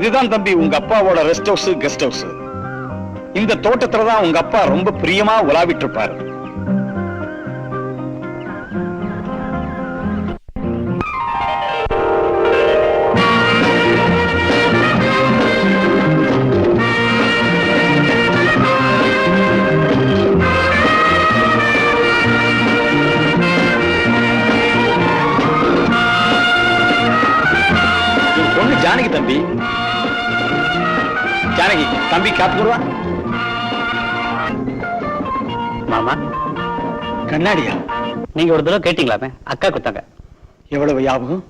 இதுதான் தம்பி உங்க அப்பாவோட ரெஸ்ட் ஹவுஸ் கெஸ்ட் ஹவுஸ் இந்த தோட்டத்துல தான் உங்க அப்பா ரொம்ப பிரியமா உலாவிட்டு இருப்பாரு. காத்து போடுவா மாமா கண்ணாடியா? நீங்க ஒரு தடவை கேட்டீங்களாமே அக்கா கொடுத்தாங்க. எவ்வளவு ஞாபகம்?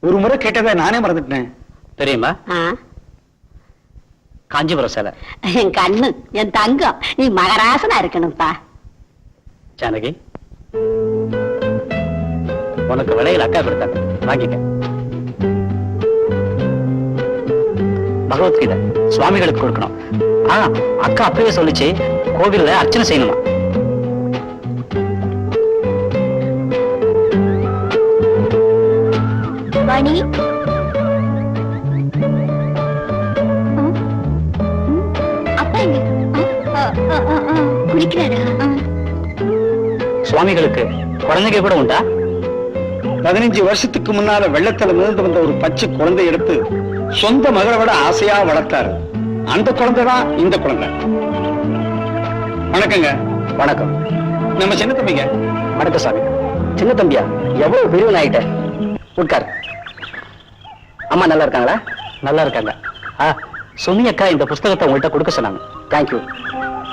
ஒரு முறை கேட்டதை நானே மறந்துட்டேன். தெரியுமா? ஆ, காஞ்சிபுரம் சேலை. என் கண்ணு என் தங்கம். நீ மகராசனா இருக்கணும்ப்பா ஜானகி உனக்கு விலையில் அக்கா கொடுத்தாங்க. வாங்கிக்க. பகவத்கீதை சுவாமிகளுக்கு கொடுக்கணும். ஆ அக்கா அப்பவே சொல்லுச்சு கோவில்ல அர்ச்சனை செய்யணுமா? மணி? சுவாமிகளுக்கு குழந்தைங்க கூட உண்டா? பதினஞ்சு வருஷத்துக்கு முன்னால வெள்ளத்துல மிதந்து வந்த ஒரு பச்சை குழந்தை எடுத்து சொந்த மகளை விட ஆசையா வளர்த்தாரு. அந்த குழந்தை தான் இந்த குழந்தை. வணக்கங்க. வணக்கம். நம்ம சின்ன தம்பிங்க. வணக்கம் சாமி. சின்ன தம்பியா? எவ்வளவு பெரியவன் ஆயிட்ட உட்கார். அம்மா நல்லா இருக்காங்களா? நல்லா இருக்காங்க. ஆ சுமி அக்கா இந்த புஸ்தகத்தை உங்கள்கிட்ட கொடுக்க சொன்னாங்க. தேங்க்யூ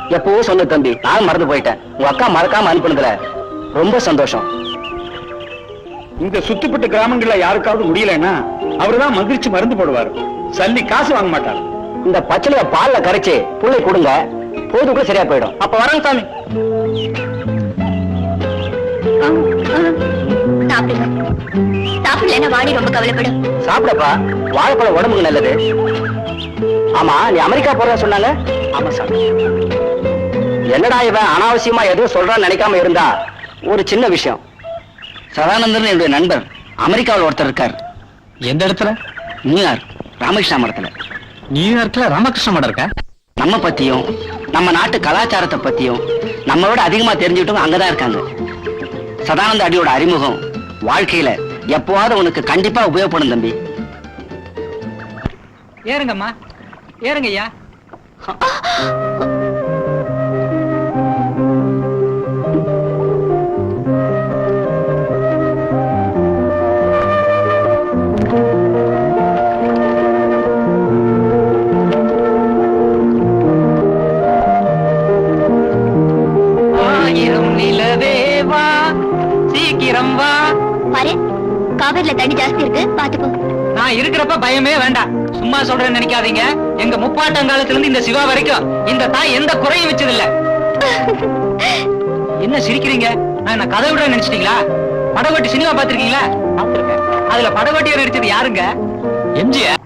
எப்பவோ சொன்ன தம்பி? நான் மறந்து போயிட்டேன். உங்க அக்கா மறக்காம அனுப்புனதுல ரொம்ப சந்தோஷம். இந்த சுத்துப்பட்ட கிராமங்கள்ல யாருக்காவது முடியலன்னா அவர்தான் மகிழ்ச்சி மருந்து போடுவார். சல்லி காசு வாங்க மாட்டார். இந்த பச்சளைய பால்ல கரைச்சு புள்ளை கொடுங்க போதுக்குள்ள சரியா போயிடும். அப்ப வரேன் சாமி. சாப்பிடலன்னா வாடி ரொம்ப கவலைப்படும். சாப்பிடப்பா வாழைப்பழம் உடம்புக்கு நல்லது. ஆமா நீ அமெரிக்கா போறதா சொன்னாங்க ஆமா சார் என்னடா இவன் அனாவசியமா எதுவும் சொல்றான்னு நினைக்காம இருந்தா? ஒரு சின்ன விஷயம். சதானந்தன் என்னுடைய நண்பர். அமெரிக்காவில் ஒருத்தர் இருக்கார். எந்த இடத்துல? நியூயார்க் ராமகிருஷ்ணா மடத்துல நியூயார்க்ல ராமகிருஷ்ண மடம் இருக்கா? நம்ம பத்தியும் நம்ம நாட்டு கலாச்சாரத்தை பத்தியும் நம்ம விட அதிகமா தெரிஞ்சுக்கிட்டவங்க அங்கதான் இருக்காங்க. சதானந்த அடியோட அறிமுகம் வாழ்க்கையில எப்பவாவது உனக்கு கண்டிப்பா உபயோகப்படும் தம்பி. ஏறுங்கம்மா. ஏறுங்க காவேரியில தண்ணி ஜாஸ்தி இருக்கு பாத்துக்கோ நான் இருக்கிறப்ப பயமே வேண்டாம். சும்மா சொல்றேன்னு நினைக்காதீங்க. எங்க முப்பாட்டங்காலத்துல இருந்து இந்த சிவா வரைக்கும் இந்த தாய் எந்த குறையும் வச்சது இல்ல என்ன சிரிக்கிறீங்க? நான் என்ன கதை விட நினைச்சிட்டீங்களா? படவட்டி சினிமா பாத்திருக்கீங்களா பாத்திருக்கேன் அதுல படகோட்டியா நடிச்சது யாருங்க? எம்ஜிஆர்.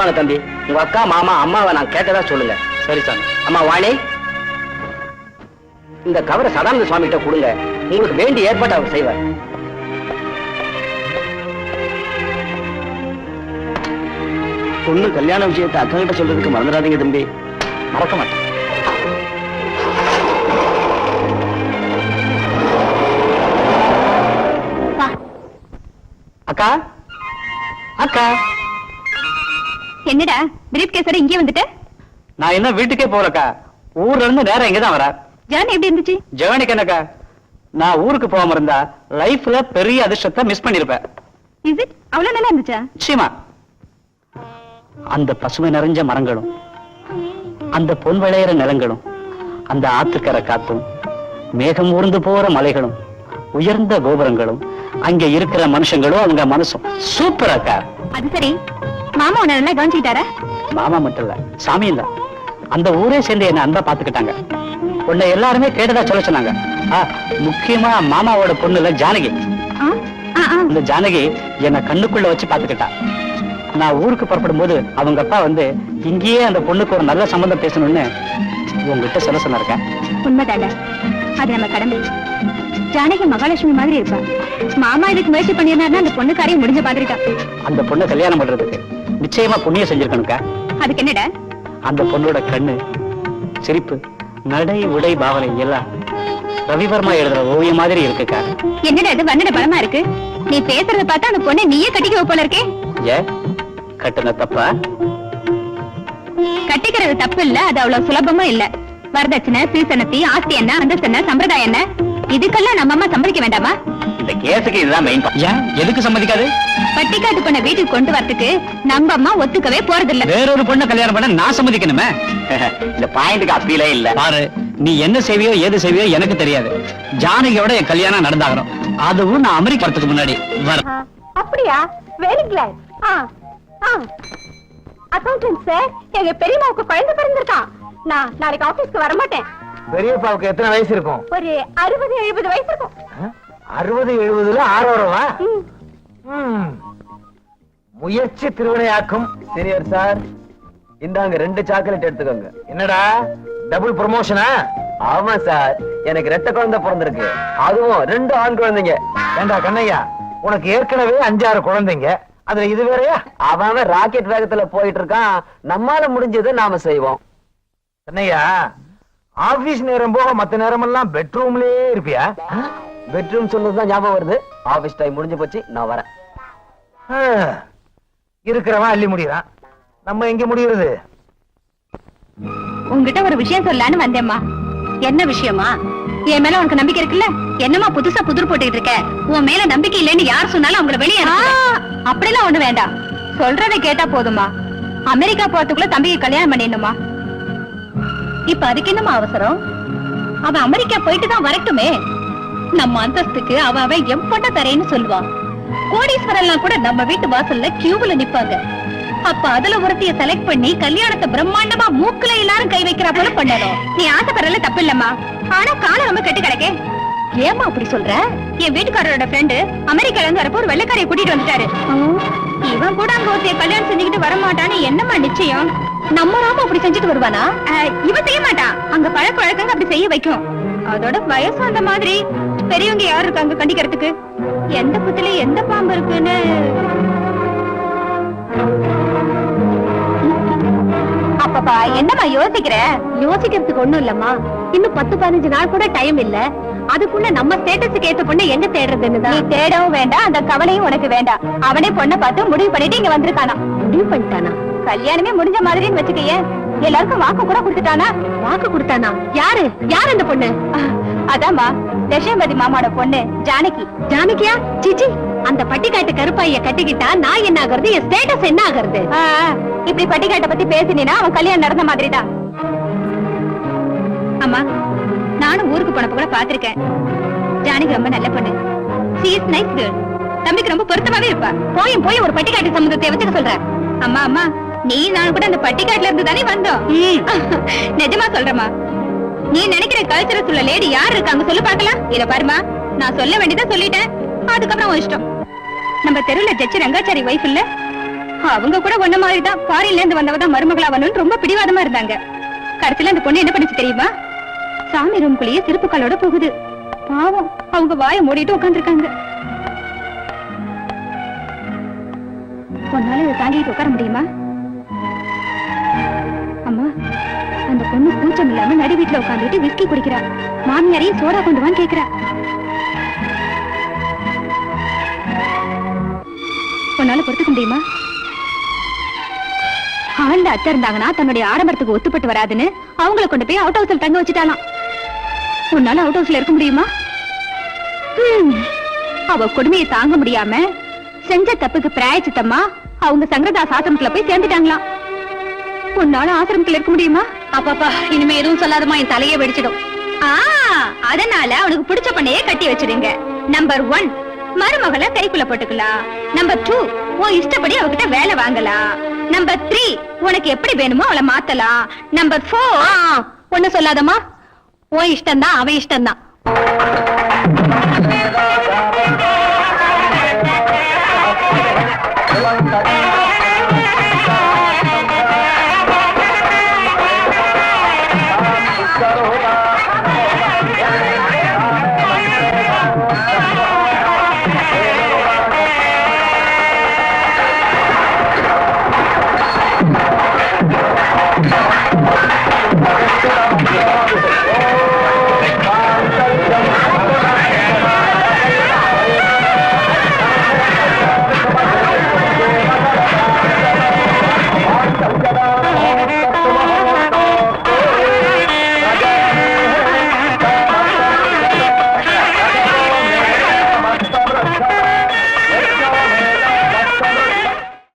வாங்க தம்பி. உங்க அக்கா மாமா அம்மாவை நான் கேட்டதா சொல்லுங்க. சரி சாமி. அம்மா வாணி. இந்த கவரை சதானந்த சுவாமி கிட்ட கொடுங்க. உங்களுக்கு வேண்டிய ஏற்பாடு அவர் செய்வார். பொண்ணு கல்யாண விஷயத்தை அக்கா கிட்ட சொல்றதுக்கு மறந்துடாதீங்க தம்பி. மறக்க மாட்டேன். அக்கா. அக்கா. என்னடா? பிரீப் கேஸோட இங்கே வந்துட்ட? நான் இன்னும் வீட்டுக்கே போறக்கா ஊர்ல இருந்து நேரம் இங்கதான் வரேன் ஜான் எப்படி இருந்துச்சு? ஜெவனிக்கு என்னக்கா? நான் ஊருக்கு போகாம இருந்தா லைஃப்ல பெரிய அதிர்ஷ்டத்தை மிஸ் பண்ணிருப்பேன். இஸ் இட் அவ்வளவு நல்லா இருந்துச்சா? நிச்சயமா. அந்த பசுமை நிறைஞ்ச மரங்களும் அந்த பொன் விளையிற நிலங்களும் அந்த ஆத்துக்கரை காத்தும் மேகம் ஊர்ந்து போற மலைகளும் உயர்ந்த கோபுரங்களும் அங்க இருக்கிற மனுஷங்களும் அவங்க மனசும் சூப்பர் அக்கா அது சரி. மாமா உன்னை நல்லா கவனிச்சுக்கிட்டாரா? மாமா மட்டும் இல்ல சாமி இல்ல. அந்த ஊரே சேர்ந்து என்ன அன்பா பாத்துக்கிட்டாங்க உன்னை எல்லாருமே கேட்டதா சொல்ல சொன்னாங்க. முக்கியமா மாமாவோட பொண்ணுல ஜானகி. ஆ, ஆ, ஆ. இந்த ஜானகி என்ன கண்ணுக்குள்ள வச்சு பாத்துக்கிட்டா நான் ஊருக்கு புறப்படும் போது அவங்க அப்பா வந்து இங்கேயே அந்த பொண்ணுக்கு ஒரு நல்ல சம்பந்தம் பேசணும்னு உங்ககிட்ட சொல்ல சொன்னாருக்க உண்மைதாண்டா அது நம்ம கடமை. ஜானகி மகாலட்சுமி மாதிரி இருப்பா. மாமா இதுக்கு முயற்சி பண்ணியிருந்தாருன்னா அந்த பொண்ணு காரியம் முடிஞ்ச தான் அந்த பொண்ணை கல்யாணம் பண்றதுக்கு நிச்சயமா புண்ணியம் செஞ்சிருக்கணுக்கா அதுக்கு என்னடா? அந்த பொண்ணோட கண்ணு சிரிப்பு நடை உடை பாவனை எல்லாம் ரவிவர்மா எழுதுற ஓவியம் மாதிரி இருக்குக்கா. என்னடா இது? வண்ணட பலமா இருக்கு. நீ பேசுறத பார்த்தா அந்த பொண்ணை நீயே கட்டிக்க போல இருக்கே. ஏ கட்டுன தப்பா? கட்டிக்கிறது தப்பு இல்ல அது அவ்வளவு சுலபமா இல்ல. வரதட்சணை சீசனத்தி ஆஸ்தி என்ன அந்தஸ்து என்ன சம்பிரதாயம் என்ன இதுக்கெல்லாம் நம்ம அம்மா சம்மதிக்க வேண்டாமா? இந்த கேஸுக்கு இதுதான் மெயின் ஏன்? எதுக்கு சம்மதிக்காது? பட்டிக்காட்டு பொண்ணை வீட்டுக்கு கொண்டு வரதுக்கு நம்ம அம்மா ஒத்துக்கவே போறதில்ல. வேறொரு பொண்ணை கல்யாணம் பண்ண நான் சம்மதிக்கணுமே? இந்த பாயிண்ட்க்கு அப்பீலே இல்ல. பாரு நீ என்ன செய்வியோ ஏது செய்வியோ எனக்கு தெரியாது. ஜானகியோட என் கல்யாணம் நடந்தாகணும். அதுவும் நான் அமெரிக்கா வரதுக்கு முன்னாடி. வர அப்படியா? வெரி கிளாட் அக்கௌண்டன்ட் சார் எங்க பெரியம்மாவுக்கு குழந்தை பிறந்திருக்கான் நான் நாளைக்கு ஆபீஸ்க்கு வர மாட்டேன் பெரியப்பாவுக்கு எத்தனை வயசு இருக்கும்? ஒரு அறுபது எழுபது வயசு இருக்கும். அறுபது எழுபதுல ஆரோரமா. முயற்சி திருவினையாக்கும் சீனியர் சார். இந்தாங்க ரெண்டு சாக்லேட் எடுத்துக்கோங்க. என்னடா? டபுள் ப்ரமோஷனா ஆமா சார். எனக்கு ரெட்ட குழந்தை பிறந்திருக்கு. அதுவும் ரெண்டு ஆண் குழந்தைங்க. ஏண்டா கண்ணையா? உனக்கு ஏற்கனவே அஞ்சாறு குழந்தைங்க. அதுல இது வேறயா? அவன் ராக்கெட் வேகத்துல போயிட்டு இருக்கான். நம்மால முடிஞ்சதை நாம செய்வோம். கண்ணையா? ஆபீஸ் நேரம் போக மத்த நேரமெல்லாம் பெட்ரூம்லயே இருப்பியா? பெட்ரூம் சொன்னதுதான் ஞாபகம் வருது. ஆபீஸ் டைம் முடிஞ்சு போச்சு நான் வரேன். இருக்கிறவன் அள்ளி முடியறான் நம்ம எங்க முடியறது? உங்ககிட்ட ஒரு விஷயம் சொல்லலான்னு வந்தேம்மா. என்ன விஷயமா? என் மேல உனக்கு நம்பிக்கை இருக்குல்ல? என்னம்மா புதுசா புதிர் போட்டுக்கிட்டு இருக்க? உன் மேல நம்பிக்கை இல்லைன்னு யார் சொன்னாலும் அவங்கள வெளியே அப்படிலாம் ஒண்ணு வேண்டாம். சொல்றத கேட்டா போதுமா அமெரிக்கா போறதுக்குள்ள தம்பிக்கு கல்யாணம் பண்ணிடணுமா? இப்ப அதுக்கு என்னமா அவசரம்? அவன் அமெரிக்கா போயிட்டு தான் வரட்டுமே. நம்ம அந்தஸ்துக்கு அவ அவன் எம்பட்ட தரேன்னு சொல்லுவான் கோடீஸ்வரன்லாம் கூட நம்ம வீட்டு வாசல்ல கியூவுல நிப்பாங்க. அப்ப அதுல ஒருத்திய செலக்ட் பண்ணி கல்யாணத்தை பிரம்மாண்டமா மூக்குல எல்லாரும் கை வைக்கிறா போல பண்ணணும். நீ ஆசைப்படுறதுல தப்பு இல்லம்மா. ஆனா காலம் ரொம்ப கெட்டு கிடக்கே. ஏமா அப்படி சொல்ற? என் வீட்டுக்காரரோட ஃப்ரெண்டு அமெரிக்கால இருந்து வரப்போ ஒரு வெள்ளைக்காரைய கூட்டிட்டு வந்துட்டாரு. இவன் கூட அங்க ஒருத்தைய கல்யாணம் செஞ்சுக்கிட்டு வரமாட்டான்னு என்னம்மா நிச்சயம்? நம்ம ராம அப்படி செஞ்சுட்டு வருவானா? இவன் செய்ய மாட்டான். அங்க பழக்க வழக்கங்க அப்படி செய்ய வைக்கும். அதோட வயசு அந்த மாதிரி பெரியவங்க யாரு இருக்காங்க கண்டிக்கிறதுக்கு? எந்த புத்துல எந்த பாம்பு இருக்குன்னு? அப்பப்பா என்னம்மா யோசிக்கிற? யோசிக்கிறதுக்கு ஒண்ணும் இல்லம்மா. இன்னும் பத்து பதினஞ்சு நாள் கூட டைம் இல்ல. அதுக்குள்ள நம்ம ஸ்டேட்டஸுக்கு ஏத்த பொண்ணு எங்க தேடுறதுன்னு நீ தேடவும் வேண்டாம் அந்த கவலையும் உனக்கு வேண்டாம். அவனே பொண்ணை பார்த்து முடிவு பண்ணிட்டு இங்க வந்திருக்கானா? முடிவு பண்ணிட்டானா? கல்யாணமே முடிஞ்ச மாதிரின்னு வச்சுக்கயே எல்லாருக்கும் வாக்கு கூட கொடுத்துட்டானா? வாக்கு கொடுத்தானா? யாரு? யார் அந்த பொண்ணு? அதாம்மா தசமதி மாமாவோட பொண்ணு ஜானகி. ஜானகியா? சிச்சி அந்த பட்டிக்காட்டு கருப்பாய கட்டிக்கிட்டா நான் என்ன ஆகுறது? என் ஸ்டேட்டஸ் என்ன ஆகுறது? இப்படி பட்டிக்காட்டை பத்தி பேசினீனா அவன் கல்யாணம் நடந்த மாதிரி தான் அம்மா நானும் ஊருக்கு போனப்ப கூட பாத்திருக்கேன் ஜானகி ரொம்ப நல்ல பொண்ணு. She is nice girl. தம்பிக்கு ரொம்ப பொருத்தமாவே இருப்பா. போயும் போய் ஒரு பட்டிக்காட்டு சம்மந்தத்தை வச்சுக்க சொல்ற அம்மா அம்மா நீ நான் கூட அந்த பட்டிக்காட்டுல இருந்து தானே வந்தோம். நிஜமா சொல்றமா நீ நினைக்கிற கல்ச்சரஸ் உள்ள லேடி யார் இருக்காங்க சொல்லு பார்க்கலாம். இத பாருமா நான் சொல்ல வேண்டியதை சொல்லிட்டேன். அதுக்கப்புறம் உன் இஷ்டம். நம்ம தெருவுல ஜட்ஜி ரங்காச்சாரி வைஃப் இல்ல? அவங்க கூட ஒன்ன மாதிரி தான் ஃபாரின்ல இருந்து வந்தவ தான் மருமகளா வரணும்னு ரொம்ப பிடிவாதமா இருந்தாங்க. கடைசியில அந்த பொண்ணு என்ன பண்ணுச்சு தெரியுமா? சாமி ரூம்குள்ளேயே சிறப்பு போகுது. பாவம் அவங்க வாயை மூடிட்டு உட்காந்துருக்காங்க உன்னால இதை தாங்கிட்டு உட்கார முடியுமா? கூச்சம் வீட்டுல உட்காந்துட்டு விஸ்கி குடிக்கிறா மாமியாரையும் சோடா கொண்டு வான்னு கேக்குறா உன்னால பொறுத்துக்க முடியுமா? ஹால்ல அத்தை இருந்தாங்கன்னா தன்னுடைய ஆடம்பரத்துக்கு ஒத்துப்பட்டு வராதுன்னு அவங்கள கொண்டு போய் அவுட் ஹவுஸ்ல தங்க வச்சுட்டாலாம் உன்னால அவுட் ஹவுஸ்ல இருக்க முடியுமா? அவ கொடுமையை தாங்க முடியாம செஞ்ச தப்புக்கு பிராயச்சித்தம்மா அவங்க சங்கரதாஸ் ஆசிரமத்துல போய் சேர்ந்துட்டாங்களாம். உன்னால ஆசிரமத்துல இருக்க முடியுமா? அப்பாப்பா இனிமே எதுவும் சொல்லாதமா என் தலையே வெடிச்சிடும். அதனால அவனுக்கு பிடிச்ச பண்ணையே கட்டி வச்சிருங்க நம்பர் ஒன் மருமகளை கைக்குள்ள போட்டுக்கலாம். நம்பர் டூ உன் இஷ்டப்படி அவகிட்ட வேலை வாங்கலாம். நம்பர் த்ரீ உனக்கு எப்படி வேணுமோ அவளை மாத்தலாம். நம்பர் ஃபோர் ஒண்ணு சொல்லாதம்மா. உன் இஷ்டம் தான் அவன் இஷ்டம் தான்